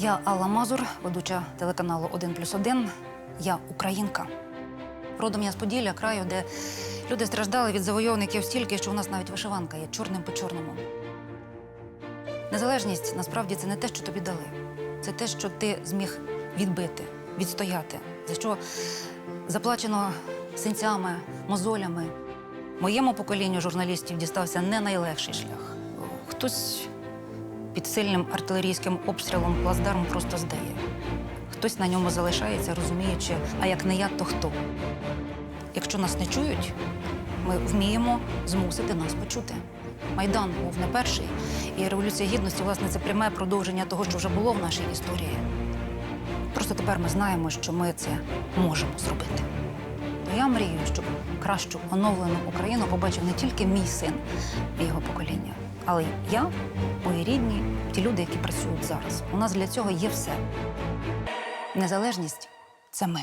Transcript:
Я Алла Мазур, ведуча телеканалу 1 плюс 1. Я українка. Родом я з Поділля, краю, де люди страждали від завойовників стільки, що у нас навіть вишиванка є чорним по чорному. Незалежність насправді це не те, що тобі дали. Це те, що ти зміг відбити, відстояти, за що заплачено синцями, мозолями. Моєму поколінню журналістів дістався не найлегший шлях. Хтось під сильним артилерійським обстрілом плацдарм просто здає. Хтось на ньому залишається, розуміючи, а як не я, то хто. Якщо нас не чують, ми вміємо змусити нас почути. Майдан був не перший, і Революція Гідності, власне, це пряме продовження того, що вже було в нашій історії. Просто тепер ми знаємо, що ми це можемо зробити. Я мрію, щоб кращу оновлену Україну побачив не тільки мій син і його покоління, але й я, мої рідні, ті люди, які працюють зараз. У нас для цього є все. Незалежність це ми.